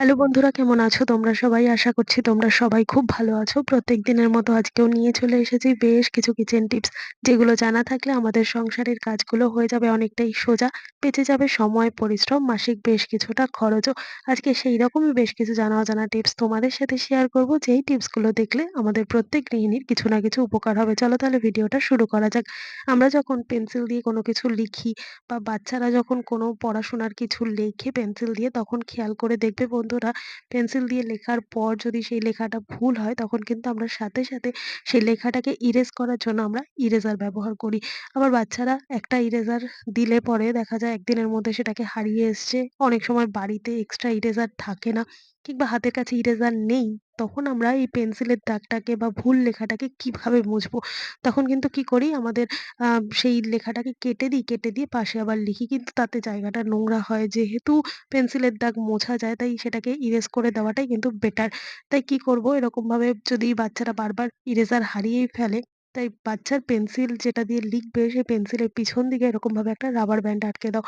Hello বন্ধুরা কেমন আছো তোমরা সবাই? আশা করছি তোমরা সবাই খুব ভালো আছো। প্রত্যেক দিনের মতো আজকেও নিয়ে চলে এসেছি বেশ কিছু কিচেন টিপস যেগুলো জানা থাকলে আমাদের সংসারের কাজগুলো হয়ে যাবে অনেকটাই সোজা। বেঁচে যাবে সময়, পরিশ্রম, মাসিক বেশ কিছুটা খরচও। আজকে সেই রকমই বেশ কিছু জানা অজানা টিপস তোমাদের সাথে শেয়ার করব যেই টিপসগুলো দেখলে আমাদের প্রত্যেক গৃহিণীর কিছু না কিছু উপকার হবে। চলো তাহলে ভিডিওটা শুরু করা যাক। আমরা যখন পেন্সিল দিয়ে কোনো কিছু লিখি বা বাচ্চারা যখন কোনো পড়াশোনার কিছু লেখে পেন্সিল দিয়ে তখন খেয়াল করে দেখবে বন্ধুরা পেন্সিল দিয়ে লেখার পর যদি সেই লেখাটা ভুল হয়, তখন কিন্তু আমরা সাথে সাথে সেই লেখাটাকে ইরেজ করার জন্য আমরা ইরেজার ব্যবহার করি। আবার বাচ্চারা একটা ইরেজার দিলে পরে দেখা যায় একদিনের মধ্যে সেটাকে হারিয়ে এসছে। অনেক সময় বাড়িতে এক্সট্রা ইরেজার থাকে না কিংবা হাতের কাছে ইরেজার নেই। তখন আমরা এই পেন্সিলের দাগটাকে বা ভুল লেখাটাকে কীভাবে মুছবো? তখন কিন্তু কি করি? আমাদের সেই লেখাটাকে কেটে দিই, কেটে দিয়ে পাশে আবার লিখি। কিন্তু তাতে জায়গাটা নোংরা হয় যেহেতু পেন্সিলের দাগ মোছা যায়, তাই সেটাকে ইরেজ করে দেওয়াটাই কিন্তু বেটার তাই কি করব? এরকমভাবে যদি বাচ্চারা বারবার ইরেজার হারিয়েই ফেলে তাই বাচ্চার পেন্সিল যেটা দিয়ে লিখবে, সেই পেন্সিলের পিছন দিকে এরকম ভাবে একটা রাবার ব্যান্ড আটকে দাও।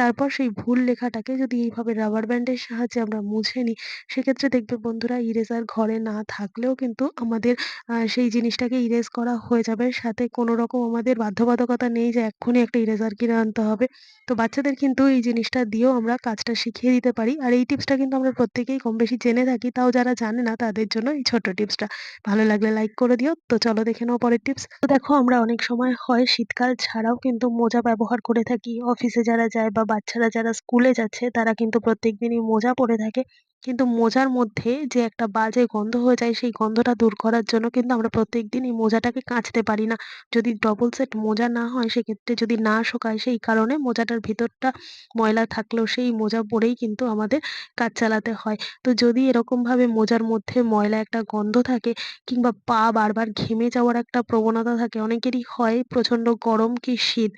তারপর সেই ভুল লেখাটাকে যদি এইভাবে রাবার ব্যান্ডের সাহায্যে আমরা মুছে নিই, সেক্ষেত্রে দেখবে বন্ধুরা ইরেজার ঘরে না থাকলেও কিন্তু আমাদের সেই জিনিসটাকে ইরেজ করা হয়ে যাবে। সাথে কোনো রকম আমাদের বাধ্যবাধকতা নেই যে এক্ষুনি একটা ইরেজার কিনে আনতে হবে। তো বাচ্চাদের কিন্তু এই জিনিসটা দিয়েও আমরা কাজটা শিখিয়ে দিতে পারি। আর এই টিপসটা কিন্তু আমরা প্রত্যেকেই কম বেশি জেনে থাকি। তাও যারা জানে না তাদের জন্য এই ছোট্ট টিপসটা ভালো লাগলে লাইক করে দিও। তো চলো দেখে নাও পরের টিপস তো দেখো, আমরা অনেক সময় হয় শীতকাল ছাড়াও কিন্তু মোজা ব্যবহার করে থাকি। অফিসে যারা যায় বা বাচ্চারা যারা স্কুলে যাচ্ছে, তারা কিন্তু প্রত্যেক দিনই মোজা পরে থাকে। কিন্তু মোজার মধ্যে যে একটা বাজে গন্ধ হয়ে যায়, সেই গন্ধটা দূর করার জন্য কিন্তু আমরা প্রত্যেকদিন এই মোজাটাকে কাচতে পারি না। যদি ডবল সেট মোজা না হয়, সেক্ষেত্রে যদি না শোকায়, সেই কারণে মোজাটার ভিতরটা ময়লা থাকলেও সেই মোজা পরেই কিন্তু আমাদের কাজ চালাতে হয়। তো যদি এরকমভাবে মোজার মধ্যে ময়লা একটা গন্ধ থাকে কিংবা পা বারবার ঘেমে যাওয়ার একটা প্রবণতা থাকে, অনেকেরই হয় প্রচণ্ড গরম কি শীত।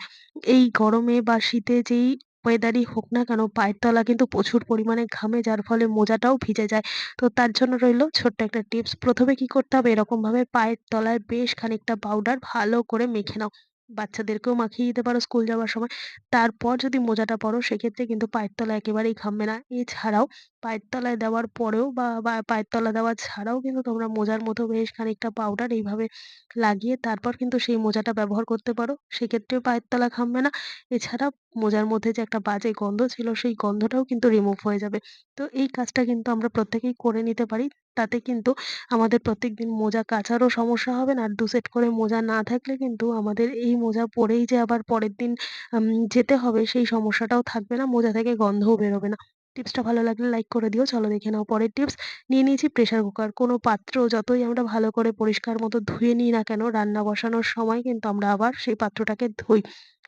এই গরমে বা শীতে যেই ওয়েদারই হোক না কেন, পায়ের তলা কিন্তু প্রচুর পরিমাণে ঘামে, যার ফলে মোজাটাও ভিজে যায়। তো তার জন্য রইল ছোট্ট একটা টিপস। প্রথমে কি করতে হবে? এরকমভাবে পায়ের তলায় বেশ খানিকটা পাউডার ভালো করে মেখে নাও। বাচ্চাদেরকেও মাখিয়ে দিতে পারো স্কুল যাওয়ার সময়। তারপর যদি মোজাটা পরো, সেক্ষেত্রে কিন্তু পায়ের তলা একেবারেই ঘামবে না। এছাড়াও পায়ের তলায় দেওয়ার পরেও বা বা পায়ের তলা দেওয়া ছাড়াও কিন্তু তোমরা মোজার মতো বেশ খানিকটা পাউডার এইভাবে লাগিয়ে তারপর কিন্তু সেই মোজাটা ব্যবহার করতে পারো। সেক্ষেত্রেও পায়ের তলা ঘামবে না। এছাড়া মোজার মধ্যে যে একটা বাজে গন্ধ ছিল সেই গন্ধটাও কিন্তু রিমুভ হয়ে যাবে। তো এই কাজটা কিন্তু আমরা প্রত্যেকেই করে নিতে পারি। তাতে কিন্তু আমাদের প্রত্যেকদিন মোজা কাচারও সমস্যা হবে না। আর দু সেট করে মোজা না থাকলে কিন্তু আমাদের এই মোজা পরেই যে আবার পরের দিন যেতে হবে সেই সমস্যাটাও থাকবে না। মোজা থেকে গন্ধও বেরোবে না। টিপসটা ভালো লাগলে লাইক করে দিও। চলো দেখে নাও পরের টিপস। নিয়ে নিয়েছি প্রেসার কুকার। কোনো পাত্র যতই আমরা ভালো করে পরিষ্কার মতো ধুয়ে নিই না কেন, রান্না বসানোর সময় কিন্তু আমরা আবার সেই পাত্রটাকে ধুই।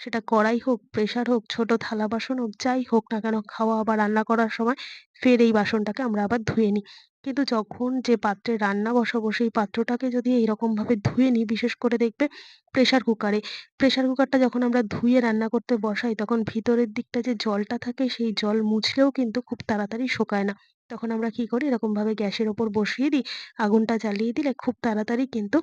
সেটা কড়াই হোক, প্রেসার হোক, ছোট থালা বাসন হোক, যাই হোক না কেন, খাওয়া বা রান্না করার সময় ফের এই বাসনটাকে আমরা আবার ধুয়ে নিই। কিন্তু যখন যে পাত্রে রান্না বসাবো, সেই পাত্রটাকে যদি এইরকম ভাবে ধুয়ে নিই, বিশেষ করে দেখবে প্রেসার কুকারে প্রেসার কুকারটা যখন আমরা ধুয়ে রান্না করতে বসাই, তখন ভিতরের দিকটা যে জলটা থাকে, সেই জল মুছলেও কিন্তু খুব তাড়াতাড়ি শোকায় না। তখন আমরা কি করি? এরকম ভাবে গ্যাসের ওপর বসিয়ে দিই। আগুনটা জ্বালিয়ে দিলে খুব তাড়াতাড়ি কিন্তু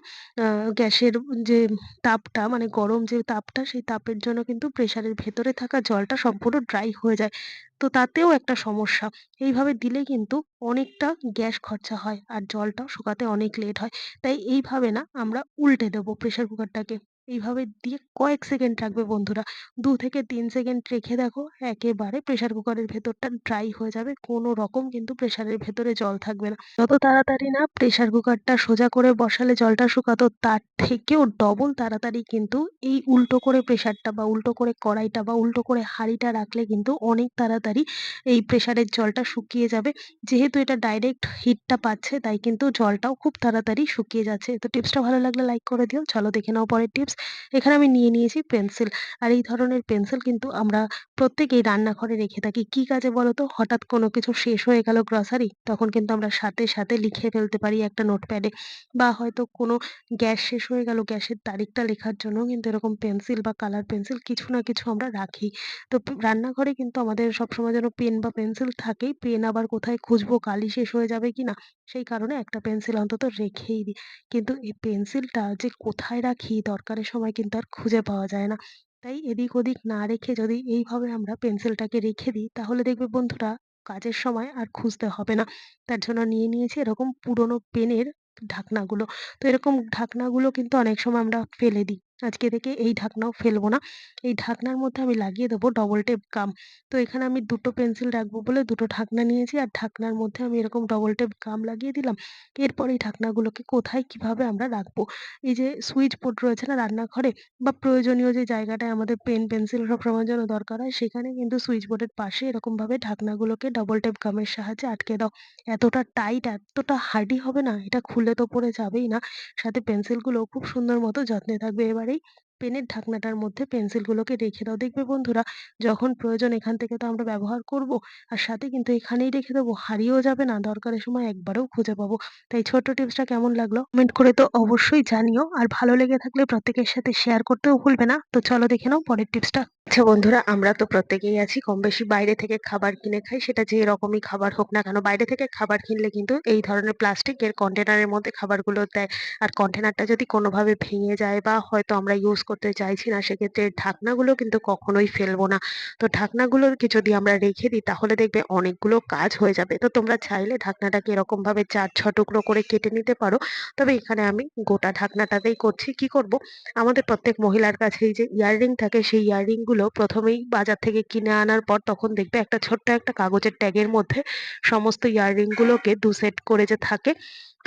গ্যাসের যে তাপটা মানে গরম যে তাপটা, সেই তাপের জন্য কিন্তু প্রেসারের ভেতরে থাকা জলটা সম্পূর্ণ ড্রাই হয়ে যায়। তো তাতেও একটা সমস্যা। এইভাবে দিলে কিন্তু অনেকটা গ্যাস খরচা হয় আর জলটাও শুকাতে অনেক লেট হয়। তাই এইভাবে না আমরা উল্টে দেবো প্রেসার কুকারটাকে। এইভাবে দিয়ে কয়েক সেকেন্ড রাখবে বন্ধুরা। দু থেকে তিন সেকেন্ড রেখে দেখো, একেবারে প্রেসার কুকারের ভেতরটা ড্রাই হয়ে যাবে, কোনো রকম কিন্তু প্রেসারের ভেতরে জল থাকবে না। যত তাড়াতাড়ি না প্রেসার কুকারটা সোজা করে বসালে জলটা শুকাতো, তার থেকেও ডবল তাড়াতাড়ি কিন্তু এই উল্টো করে প্রেসারটা বা উল্টো করে কড়াইটা বা উল্টো করে হাঁড়িটা রাখলে কিন্তু অনেক তাড়াতাড়ি এই প্রেসারের জলটা শুকিয়ে যাবে। যেহেতু এটা ডাইরেক্ট হিটটা পাচ্ছে, তাই কিন্তু জলটাও খুব তাড়াতাড়ি শুকিয়ে যাচ্ছে। তো টিপসটা ভালো লাগলে লাইক করে দিও। চলো দেখে নাও পরের টিপস এখানে আমি নিয়ে নিয়েছি পেন্সিল। আর এই ধরনের পেন্সিল কিন্তু আমরা প্রত্যেকেই রান্নাঘরে রেখে থাকি। কি কাজে বলো তো হঠাৎ কোনো কিছু শেষ হয়ে গেল গ্রসারি তখন কিন্তু আমরা সাথে সাথে লিখে ফেলতে পারি একটা নোটপ্যাডে বা হয়তো কোনো গ্যাস শেষ হয়ে গেল, গ্যাসের তারিখটা লেখার জন্য কিন্তু এরকম পেন্সিল বা কালার পেন্সিল কিছু না কিছু আমরা রাখি। তো রান্নাঘরে কিন্তু আমাদের সবসময় যেন পেন বা পেন্সিল থাকেই। পেন আবার কোথায় খুঁজবো, কালি শেষ হয়ে যাবে কিনা? সেই কারণে একটা পেন্সিল অন্তত রেখেই দিই কিন্তু এই পেন্সিলটা যে কোথায় রাখি, দরকারের সময় কিন্তু আর খুঁজে পাওয়া যায় না তাই এদিক ওদিক না রেখে যদি এইভাবে আমরা পেন্সিলটাকে রেখে দিই, তাহলে দেখবে বন্ধুরা কাজের সময় আর খুঁজতে হবে না। তার জন্য নিয়ে নিয়েছি এরকম পুরোনো পেনের ঢাকনাগুলো। তো এরকম ঢাকনাগুলো কিন্তু অনেক সময় আমরা ফেলে দিই। আজকে থেকে এই ঢাকনাও ফেলব না। এই ঢাকনার মধ্যে আমি লাগিয়ে দেবো ডবল টেপ গাম। তো এখানে আমি দুটো পেন্সিল রাখব বলে দুটো ঢাকনা নিয়েছি আর ঢাকনার মধ্যে আমি এরকম ডবল টেপ গাম লাগিয়ে দিলাম। এরপর এই ঢাকনাগুলোকে কোথায় কীভাবে আমরা রাখব। এই যে সুইচ বোর্ড রয়েছে না রান্নাঘরে বা প্রয়োজনীয় যে জায়গাটায় আমাদের পেন পেন্সিল সবসময়ের জন্য দরকার হয়, সেখানে কিন্তু সুইচ বোর্ডের পাশে এরকমভাবে ঢাকনাগুলোকে ডবল টেপ গামের সাহায্যে আটকে দাও। এতটা টাইট এতটা হার্ডি হবে না, এটা খুলে তো পড়ে যাবেই না। সাথে পেন্সিলগুলোও খুব সুন্দর মতো যত্নে থাকবে। এবার এই পেনের ঢাকনাটার মধ্যে পেন্সিলগুলোকে রেখে দাও। দেখবে বন্ধুরা, যখন প্রয়োজন এখান থেকে তো আমরা ব্যবহার করব। আর সাথে কিন্তু এখানেই রেখে দেবো। হারিয়েও যাবে না। দরকারের সময় একবারেও খুঁজে পাবো। তাই ছোট্ট টিপসটা কেমন লাগল? কমেন্ট করে তো অবশ্যই জানিও। আর ভালো লেগে থাকলে প্রত্যেকের সাথে শেয়ার করতেও ভুলবে না। তো চলো দেখে নাও পরের টিপসটা। আচ্ছা বন্ধুরা, আমরা তো প্রত্যেকেই আছি, কম বেশি বাইরে থেকে খাবার কিনে খাই, সেটা যে রকমই খাবার হোক না কেন, বাইরে থেকে খাবার কিনলে কিন্তু এই ধরনের প্লাস্টিকের কন্টেনারের মধ্যে খাবারগুলো দেয় আর কন্টেনারটা যদি কোনোভাবে ভেঙে যায় বা হয়তো আমরা ইউজ করতে চাইছি না, সেক্ষেত্রে ঢাকনাগুলো কিন্তু কখনোই ফেলব না। তো ঢাকনাগুলোর কি যদি আমরা রেখে দিই, তাহলে দেখবে অনেকগুলো কাজ হয়ে যাবে। তো তোমরা চাইলে ঢাকনাটাকে এরকম ভাবে চার ছ টুকরো করে কেটে নিতে পারো। তবে এখানে আমি গোটা ঢাকনাটাতেই করছি। কি করব? আমাদের প্রত্যেক মহিলার কাছেই যে ইয়াররিং থাকে, সেই ইয়াররিংগুলো প্রথমেই বাজার থেকে কিনে আনার পর তখন দেখবে একটা ছোট্ট একটা কাগজের ট্যাগের মধ্যে সমস্ত ইয়াররিং গুলোকে দু সেট করে যে থাকে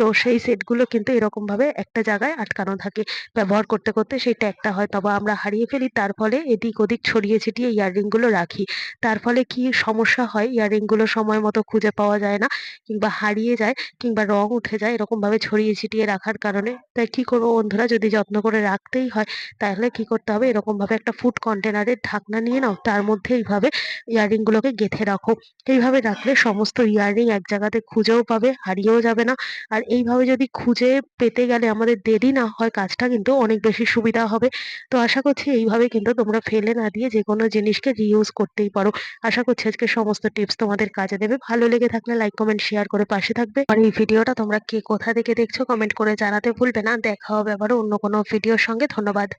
তো সেই সেটগুলো কিন্তু এরকমভাবে একটা জায়গায় আটকানো থাকে। ব্যবহার করতে করতে সেই ট্যাগটা হয়তো বা আমরা হারিয়ে ফেলি, তার ফলে এদিক ওদিক ছড়িয়ে ছিটিয়ে ইয়াররিংগুলো রাখি। তার ফলে কি সমস্যা হয়? ইয়াররিংগুলো সময় মতো খুঁজে পাওয়া যায় না, কিংবা হারিয়ে যায়, কিংবা রং উঠে যায় এরকমভাবে ছড়িয়ে ছিটিয়ে রাখার কারণে। তাই কি করব বন্ধুরা? যদি যত্ন করে রাখতেই হয়, তাহলে কি করতে হবে? এরকমভাবে একটা ফুড কন্টেনারের ঢাকনা নিয়ে নাও, তার মধ্যে এইভাবে ইয়াররিংগুলোকে গেঁথে রাখো। এইভাবে রাখলে সমস্ত ইয়াররিং এক জায়গাতে খুঁজেও পাবে, হারিয়েও যাবে না। আর এইভাবে যদি খুঁজে পেতে গেলে আমাদের দেরি না হয়, কাজটা কিন্তু অনেক বেশি সুবিধা হবে। তো আশা করছি এইভাবে কিন্তু তোমরা ফেলে না দিয়ে যে কোনো জিনিসকে রিউজ করতেই পারো। আশা করছি আজকে সমস্ত টিপস তোমাদের কাজে দেবে। ভালো লেগে থাকলে লাইক কমেন্ট শেয়ার করে পাশে থাকবে। আর এই ভিডিওটা তোমরা কে কোথা থেকে দেখছ কমেন্ট করে জানাতে ভুলবে না। দেখা হবে আবারও অন্য কোনো ভিডিওর সঙ্গে। ধন্যবাদ।